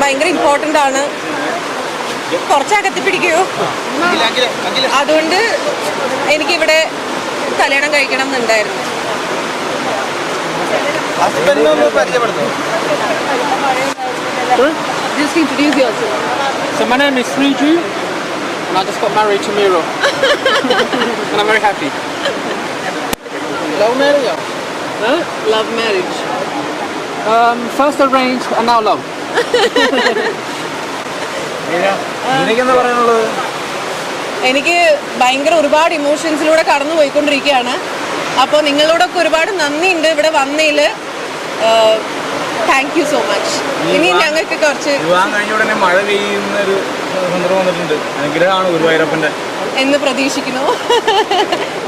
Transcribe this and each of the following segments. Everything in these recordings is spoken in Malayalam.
ഭയങ്കര ഇമ്പോർട്ടന്റ് ആണ് കുറച്ച് അകത്തി പിടിക്കുമോ അതുകൊണ്ട് എനിക്കിവിടെ കല്യാണം കഴിക്കണം എന്നുണ്ടായിരുന്നു Just introduce yourself. So my name is Sriju, and I just got married to Miro. and I'm very happy. Love marriage? Huh? Love marriage. Um, first arranged and now love. പറയാനുള്ളത്? എനിക്ക് ഭയങ്കര ഒരുപാട് ഇമോഷൻസിലൂടെ കടന്നു പോയിക്കൊണ്ടിരിക്കുകയാണ്. അപ്പോൾ നിങ്ങളോടൊക്കെ ഒരുപാട് നന്ദിയുണ്ട് ഇവിടെ വന്നതിൽ. താങ്ക് യു സോ മച്ച് ഇനി ഞങ്ങൾക്ക് കുറച്ച് വിവാഹം കഴിഞ്ഞ ഉടനെ മഴ പെയ്യുന്ന ഒരു സന്ദർഭം വന്നിട്ടുണ്ട്. അനുഗ്രഹമാണ് ഗുരുവായൂരപ്പന്റെ എന്ന് പ്രതീക്ഷിക്കുന്നു.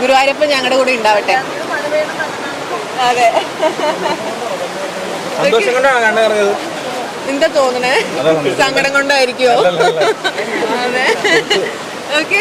ഗുരുവായൂരപ്പൻ ഞങ്ങളുടെ കൂടെ ഉണ്ടാവട്ടെ. അതെ. സന്തോഷം കൊണ്ടാണ് കണ്ടു പറഞ്ഞത് എന്താ തോന്നണേ. സങ്കടം കൊണ്ടായിരിക്കോ അതെ. ഓക്കെ.